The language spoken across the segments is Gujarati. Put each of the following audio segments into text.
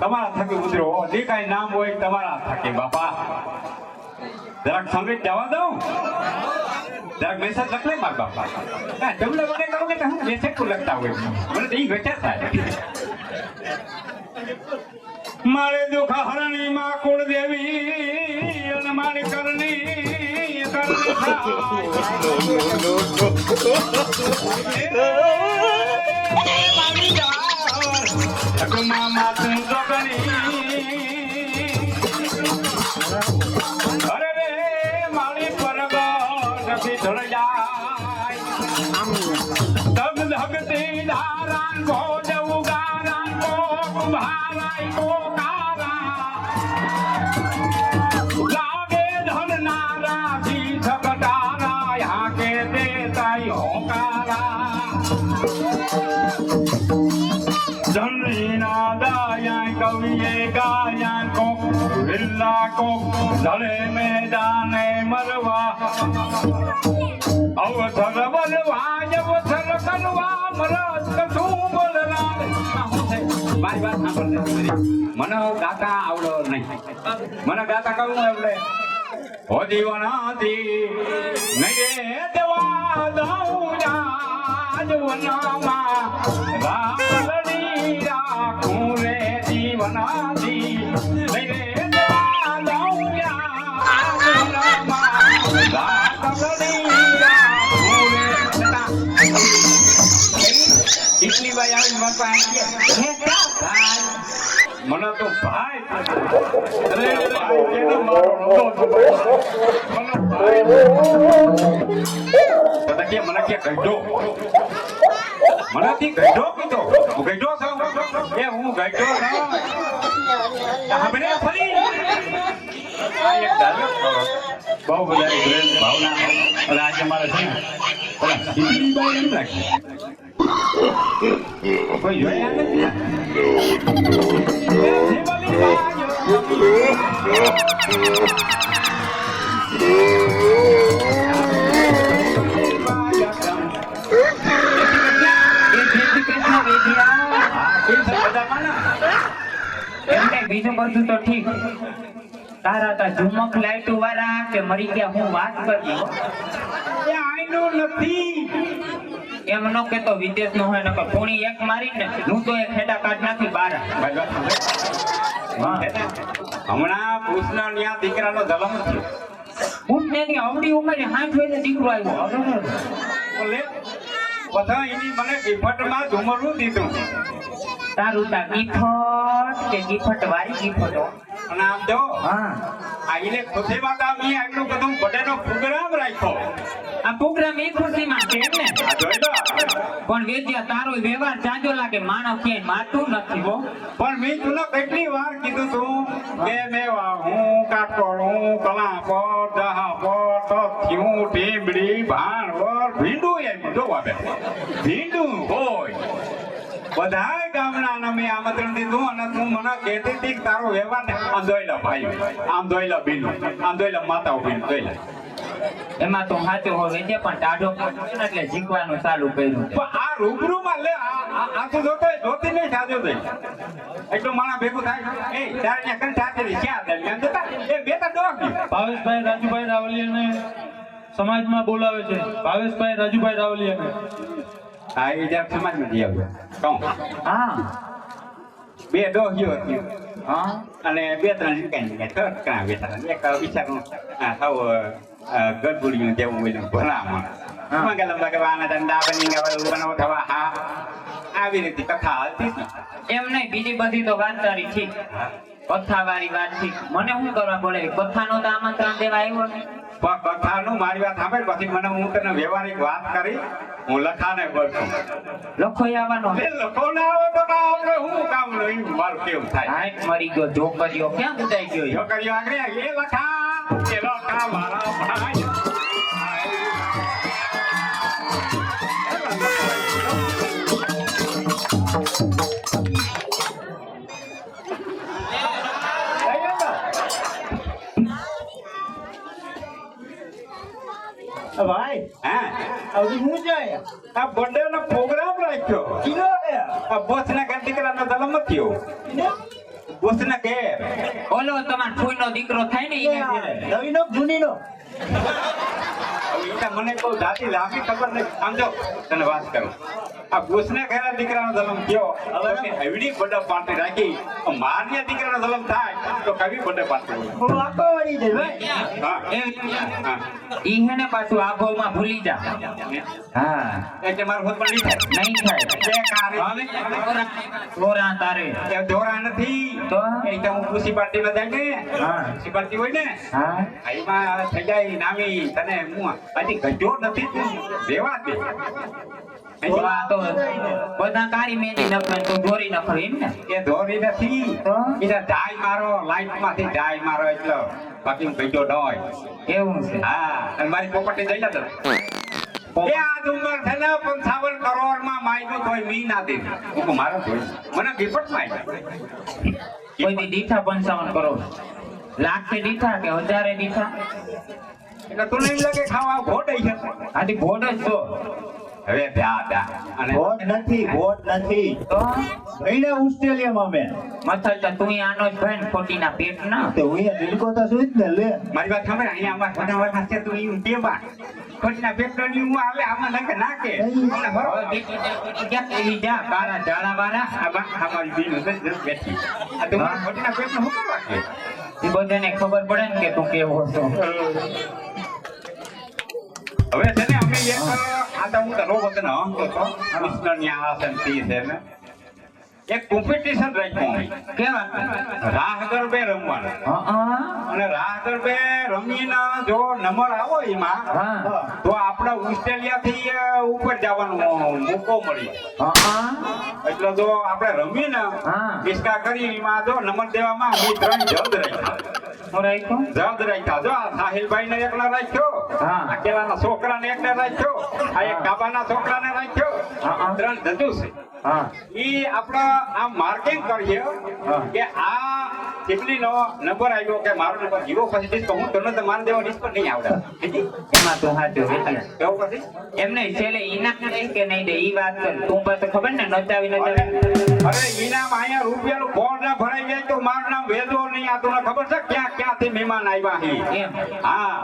તમારા થકી ઉતરો જે કાંઈ નામ હોય તમારા થકી, બાપા. જરાક સંગીત જવા દઉં? જરાક મેસેજ લખ લે બાપા. તમને મને કહો કે હું મેસેજ લખતા હોય. મને તો ઈ વેચા થાય મારે દુઃખ હરણી માં કુળ દેવી અને મારી કરણી મામા તું તો અરે વિલ્લા કોક ધડે મેદાને મરવા. અવસર બલવા અવસર કલવા મરદ કશું બલરામ મારી વાત સાંભળ મને ગાતા આવડો નહીં. મને ગાતા કહું એટલે ઓ જીવનાથી નહીં દેવા દઉં જાજવનામાં રામ લડી રાખું રે જીવનાથી એટલી ભાઈ આવી મને પાસે મને તો ભાઈ અરે મને કે મને કે ગઈઢો મને થી ગઈઢો કીધો. હું ગઈઢો છું એ હું ગઈઢો છું ફરી. આ એક ડાયલોગ બહુ બધા પ્રેમ ભાવના. અને આજે મારે છે ને ઓલા સીધી એમ લાગે કોઈ જોયા? નથી એ શિવલી એમને બીજું બધું તો ઠીક. તારા તા ઝુમક લાઈટુ વાળા કે મરી ગયા હું વાત કરી હો. એ આઈનો નથી. એમ નો કે તો વિદેશ નો હોય નકર પૂણી એક મારી ને હું તો એ ખેડા કાઢ નાખી બાર હમણાં કૃષ્ણ ન્યા દીકરાનો જલમ થયો. ઊંટ ને એની અવળી ઉંમરે હાથ વેલે દીકરો આવ્યો. બોલે બધા એની મને ગિફ્ટમાં ઝુમરું દીધું. તારું તા ગીફટ કે ગીફટ વાળી ગીફટ હો. દો. હા. આ એને ખુશી માતા મી આટલું બધું બટેનો પ્રોગ્રામ રાખ્યો. આ પ્રોગ્રામ એ ખુશીમાં છે એમ ને? જોઈ લો. પણ વેદ્યા તારો વ્યવહાર જાજો લાગે માનવ ક્યાંય માતું નથી હો. પણ મેં તને કેટલી વાર કીધું તું કે મેવા હું કાટકોળ હું પર તો તથ્યું ટીમડી ભાણવર ભીંડું એમ. જો આવે ભીંડું હોય. બધાય ગામડાને મેં આમંત્રણ દીધું અને તું મને કહેતી હતી તારો વ્યવહાર ને આમ દોયલા ભાઈ. આમ દોયલા બીનું. આમ દોયલા માતા માતાઓ બીનું જોઈ એમાં તો હાથે હોય છે પણ ટાઢો પડ્યો ને એટલે જીકવાનું ચાલુ કર્યું પણ આ રૂબરૂમાં લે આ તો જોતો જોતી નહીં સાજો થઈ એટલું માણસ ભેગું થાય. એ તારે ત્યાં કરી થાતી ક્યાં દરમિયાન જતા? એ બે તો ડોક ભાવેશભાઈ રાજુભાઈ રાવલિયાને સમાજમાં બોલાવે છે. ભાવેશભાઈ રાજુભાઈ રાવલિયાને. હા એ જ્યાં સમાજમાં જઈ આવ્યો કહું હા બે હતી હા અને બે ત્રણ શીખાઈ ગયા થર્ડ કાં બેઠા એક સાવ ગડબુડિયું જેવું બોલ્યું ભલામણ હા. મંગલમ ભગવાન બની ગયા થવા હા આવી રીતે કથા હાલતી હતી એમ નહીં બીજી બધી તો વાત તારી ઠીક કથા વાળી વાત ઠીક મને શું કરવા બોલે કથાનો તો આમંત્રણ દેવા આવ્યો ને પણ કથાનું મારી વાત સાંભળ પછી મને હું તને વ્યવહારિક વાત કરી હું લખાને લખો આવવાનો લે લખો ના આવે તો ના આપણે હું કામનું મારું કેવું થાય? હાઈટ મરી ગયો જોકરીઓ ક્યાં બુદાઈ ગયો છોકરીઓ આગળ એ લખા એ લખા મારા ભાઈ. ભાઈ હા. હજી હું જાય? આ બર્થડે નો પ્રોગ્રામ રાખ્યો કિલો આ બોસ ના ઘર દીકરાનો જન્મ થયો. બોસ ના ઘેર. ઓલો તમાર ફૂઈનો દીકરો થાય ને નવી નો જૂની તો મને કોઈ જાતિ લાંબી ખબર નથી. સમજો? તને વાત કરું. આ ભૂસના ઘેરા દીકરાનો જન્મ થયો. હવે મેં એવડી બર્થડે પાર્ટી રાખી. માન્ય દીકરાનો જન્મ થાય તો કવિ બર્થડે પાર્ટી હું આખો વળી જઈ ભાઈ. હા. એ હા. ઈ હે ને પાછું આ ભાવમાં ભૂલી જા. હા. એટલે મારું હોત પણ નહીં થાય? નહીં થાય. બે કારે હવે? દોરા તારે. એ દોરા નથી. તો? એ તો હું ખુશી પાર્ટીમાં જાય ને હા. ખુશી પાર્ટી હોય ને? હા એમાં થઈ જાય નામી. તને હું હજી ગજો નથી તું રેવા દે. તો આ તો બધા કાળી મહેંદી નખે તું દોરી નખો એમ ને? એ દોરી નથી. તો? ડાય મારો લાઈટમાંથી ડાય મારો એટલે બાકી હું ગયો ડોય એવું છે. હા અને મારી પોપટી જઈ જતો એ આજ ઉંમર છે ને પંચાવન કરોડમાં માયનું કોઈ મી ના દે. હું મારો જોઈ મને વિપટ માય કોઈ દીઠા પંચાવન કરોડ. લાખ દીઠા કે હજારે દીઠા? એટલે તું નહીં લાગે ખાવા ઘોડાઈ છે આથી ભોડ જ છો. હવે ભ્યા ભ્યા અને ભોટ નથી ભોટ નથી. તો? ભાઈને ઓસ્ટ્રેલિયામાં મે. મથલ તો તું આનો જ ભાઈ ખોટી ના પેટ ના. તો હું દિલકો તો સુઈ જ ને લે. મારી વાત સાંભળ અહીંયા અમાર બનાવવાના છે તું ઈ ની હું આવે આમાં નાખે. નાખે મને હવે બરોબર દીકરી દીકરી ક્યાં એવી જા કાળા જાળા વાળા આમાં અમારી બેન છે બેઠી. આ તું મારા ખોટના પેપર શું કરવા કે એ બધાને ખબર પડે ને કે તું કેવો છો હવે છે ને અમે એક આ તો હું તનો રોબોટ ને હમતો તો કૃષ્ણની આસન છે ને. એક કોમ્પિટિશન રાખ્યું. કેવા રાહ ગરબે રમવાનું. અને રાહ ગરબે રમીને જો નંબર આવો એમાં તો આપણે ઓસ્ટ્રેલિયા થી ઉપર જવાનો મોકો મળી એટલે જો આપણે રમીને હા. ડિસ્કા કરી એમાં જો નંબર દેવામાં અમે ત્રણ જલ્દ રાખ્યા. હું રાખ્યો? જજ રાખ્યા. જો આ સાહિલભાઈ ને એકલા રાખ્યો? હા. આ છોકરા ને એકલા રાખ્યો? આ એક કાબાના છોકરાને રાખ્યો? હા, હા. ત્રણ છે. હા. ઈ આપણે આ માર્કિંગ કરીએ કે આ ચીપલીનો નંબર આવ્યો કે મારો નંબર જીરો પછી તો હું તને તો માન દેવા ડિસ્કો નહીં આવડે. એમાં તો હા જો કેવું પછી? એમને છેલ્લે ઇનામ દે કે નહીં દે એ વાત કર તું પાસે ખબર ને નચાવી નચાવી અરે ઈનામ અહીંયા રૂપિયાનું બોર્ડ ના ભરાઈ જાય તો મારું નામ વેદો નહીં. આ તમને ખબર છે ક્યાં ક્યાંથી મહેમાન આવ્યા હે એમ. હા.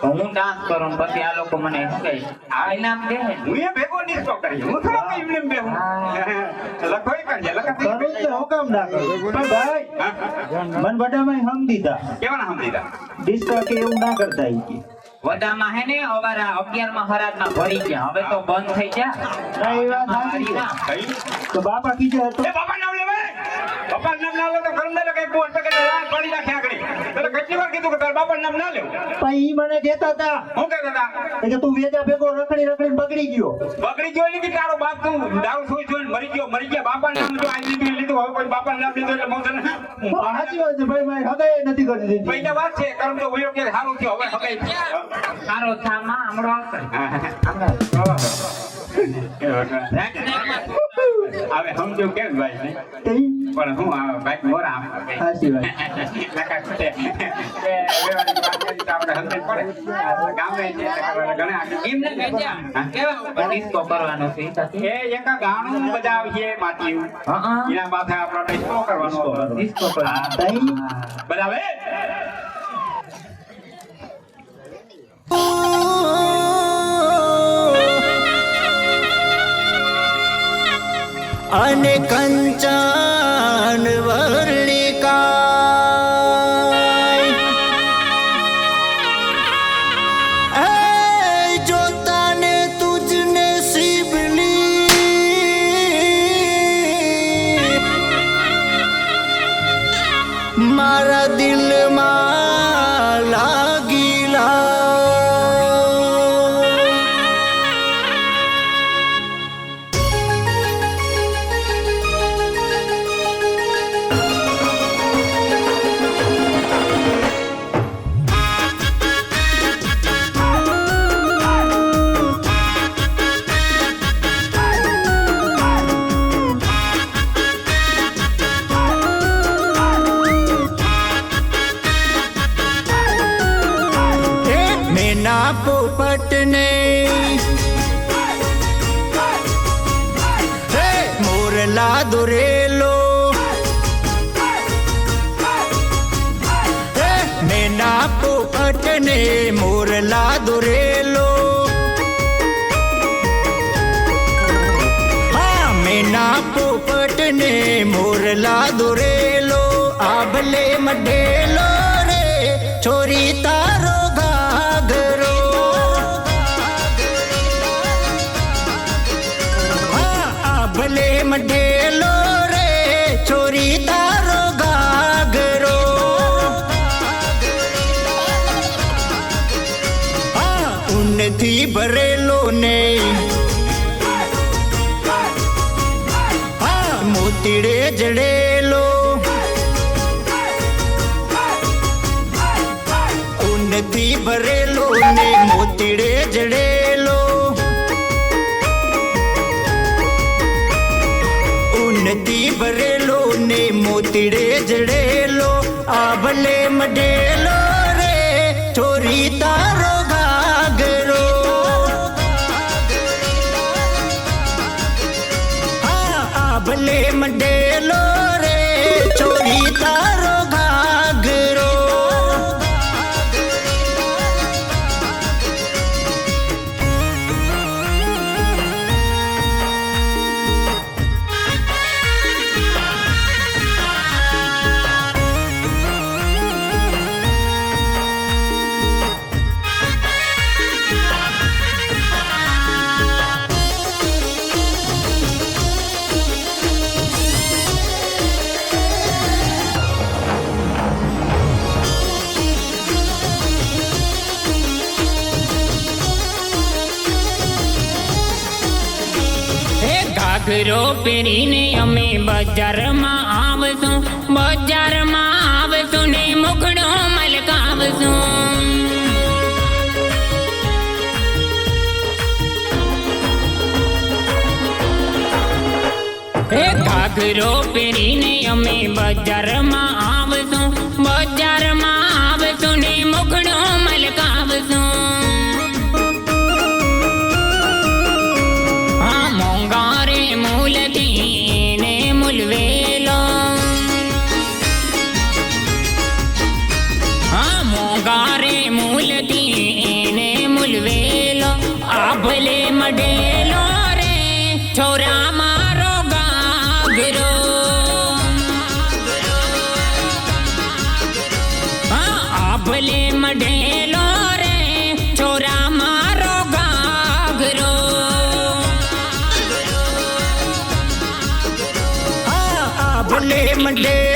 તો હું ડાન્સ કરું ને પછી આ લોકો મને શું કહે? આ ઇનામ દે હું એ ભેગો ડિસ્કો કરી. હું થોડો કઈ એમને બે બેહું લખોય કરીએ લખતી કરું તો હું કામ ના કરું? પણ ભાઈ મન વડામાં હમ દીધા. કેવાના દીધા? ડિસ્કો કે એવું ના કરતા ઈ કે. વડામાં હે ને અમારા અગિયારમાં ભરી ગયા. હવે તો બંધ થઈ ગયા. તો બાપા કીધે હતો. એ બાપા નામ લેવે કીધું કે તારા બાપા નામ ના લેવું. પણ ઈ મને કહેતા હતા. હું કહેતા હતા? કે તું વેજા ભેગો રખડી રખડીને બગડી ગયો. બગડી ગયો એટલે કે તારો બાપ તું દારૂ સોઈ જોઈને મરી ગયો. મરી ગયા બાપા નામ જો આઈ લીધું લીધું. હવે કોઈ બાપા નામ લીધું એટલે મોં સાચી વાત છે. ભાઈ હગાઈ નથી કરી દીધી. પૈસા વાત છે. કરમ તો વયો કે સારું થયો. હવે હગાઈ સારો થામાં આવશે. હવે સમજો કેમ ભાઈ? પણ હું ભાઈ મોરા સાચી વાત. લખા છે. કે વ્યવહારિક વાત કરી તો આપણે સમજ પડે. ગામે છે ઘણા એમને કેવા ડિસ્કો કરવાનો છે. એ એક ગાણું બજાવીએ માટીયું. હા હા. એના માથે આપણે ડિસ્કો કરવાનો ડિસ્કો કરવાનો. બજાવે અને अनेकञ्चान् પોપટને મોરલા દોરેલો. મેના પોપટને મોરલા દોરેલો. હા મેના પોપટને મોરલા દોરેલો. આભલે મઢેલો ને મોતીડે જડેલો આ ભલે મડેલો રે ચોરી તારો હા આ ભલે મડેલો પહેરીને અમે બજારમાં આવશું બજારમાં આવશું ને મુખડો મલકાવશું હે ઘાઘરો પહેરીને અમે બજારમાં આવશું બજારમાં આવશું ને મુખડો મલકાવશું ભલે મડેલો રે છોરા મારો ગાગરો. ભલે મડેલો રે છોરા મારો ગાગરો. ભલે મંડેલો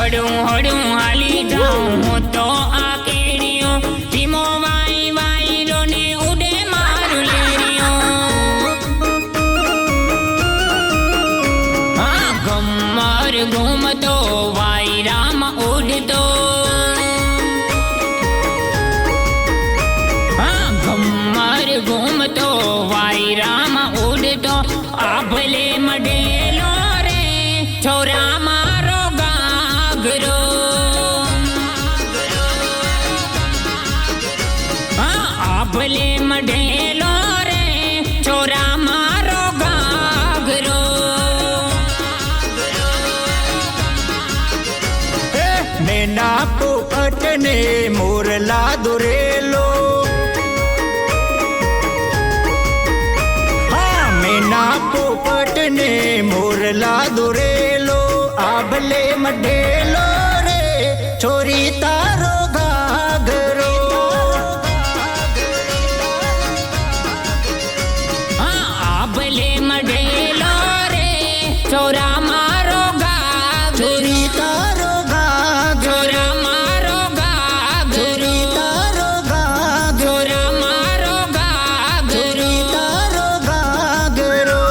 હડું હડું હાલી જાઉં હું તો આ હા મઢેલો રે ચોરા મારો ગાગરો મેના પોપટ ને મોરલા દોરેલો. હા, મેના પોપટને મોરલા દોરેલો. આભલે ભલે চোরা মারো গা চুরি তারো গা চোরা মারো গা চুরি তারো গা চোরা মারো গা চুরি তারো গা গেরো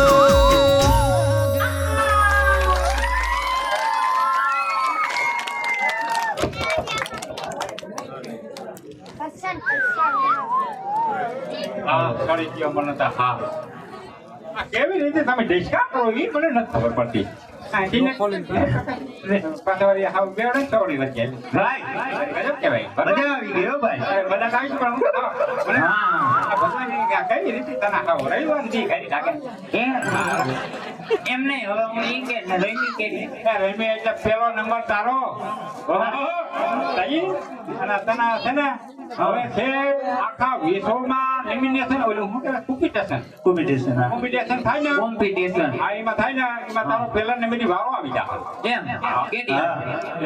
હા સોરી કે મને તો હા કેવી રીતે તમે ડિસ્કા રવિવાર મને નથી ખબર પડતી. એમ નહીં. હવે હું ઈ કે રમી કે. રમી એટલે પેલો નંબર તારો. અને તને છે ને હવે છે આખા વિશ્વમાં લેમિનેશન ઓલું શું કહેવાય? કોમ્પિટિશન કોમ્પિટિશન હા. કોમ્પિટિશન થાય ને? કોમ્પિટિશન હા એમાં થાય ને? એમાં તારો પહેલા ને બધી વારો આવી જા એમ કેટી?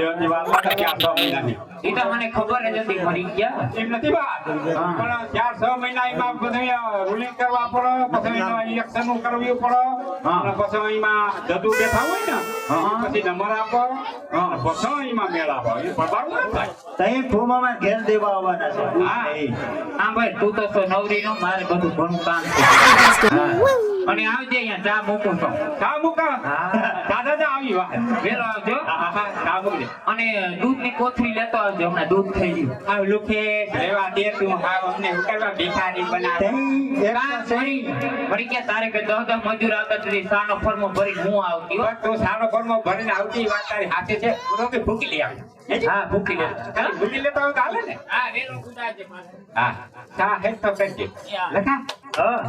એની વાર લાગે ચાર છ મહિનાની? એ તો મને ખબર જ હતી મરી ગયા. એમ નથી વાત. પણ ચાર છ મહિના એમાં બધું રૂલિંગ કરવા પડે પછી ઇલેક્શનનું કરવું પડે. અને પછી એમાં જદુ બેઠા હોય ને પછી નંબર આપો પછી એમાં મેળા હોય એ પડવાનું ના થાય. તઈ ફોમામાં ઘેર દેવા આવવાના છે. હા. હા ભાઈ તું તો છો નવરી નો મારે બધું ઘણું કામ છે હા. અને આવજે અહીંયા ચા મૂકું તો ચા મૂકા. દાદા જા આવી વાત વેલો આવજો. હા, હા, ચા મૂકજે. અને દૂધની કોથળી લેતો આવજો હમણાં દૂધ થઈ ગયું. આ લુખે રહેવા દે તું હા અમને ઉકેલવા ભિખારી બનાવે. વળી કે તારે કે દહ દહ મજૂર આવતા તેથી સાનો ફરમો ભરી હું આવતી હો. તો તું સારો ફોનમાં ભરીને આવતી વાત તારી હાથે છે. તો કે ભૂકી લઈ આવી. હા ભૂકી લે ભૂકી લેતા હોય તો હાલે ને? હા વેલો કુદાજે પાછો. હા. ચા હે તો કરજે. લખા. હા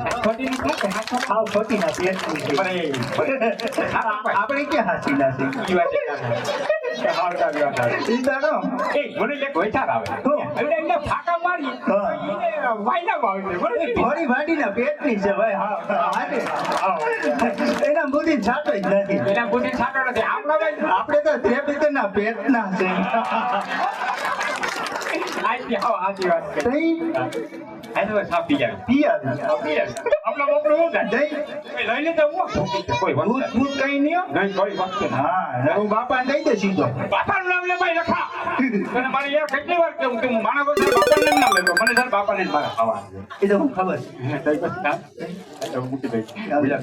છે. હા આપણે ક્યાં હાસી ના છે મને એક વૈચાર આવે મારી વાયના વાડીના પેટની છે ભાઈ હા. એના બુદ્ધિ છાટો જ નથી એના બુદ્ધિ છાટો નથી આપણા તો ત્રેપિતરના પેટના છે સાચી વાત કરી. તઈ આ તો સાપી જાય પી આવી સાપી જાય. આપણા થાય? જઈ કોઈ લઈ લેતો હું. કોઈ વસ્તુ ભૂત કઈ નહીં હો. નહીં કોઈ વસ્તુ. હા હું બાપાને દઈ દે સીધો બાપાનું નામ લે ભાઈ લખા તને મારે યાર કેટલી વાર કેવું કે હું નામ લેતો મને તારા બાપાને જ મારે ખાવા એ તો ખબર છે તઈ કામ? એટલે હું મૂકી દઈશ બીજા.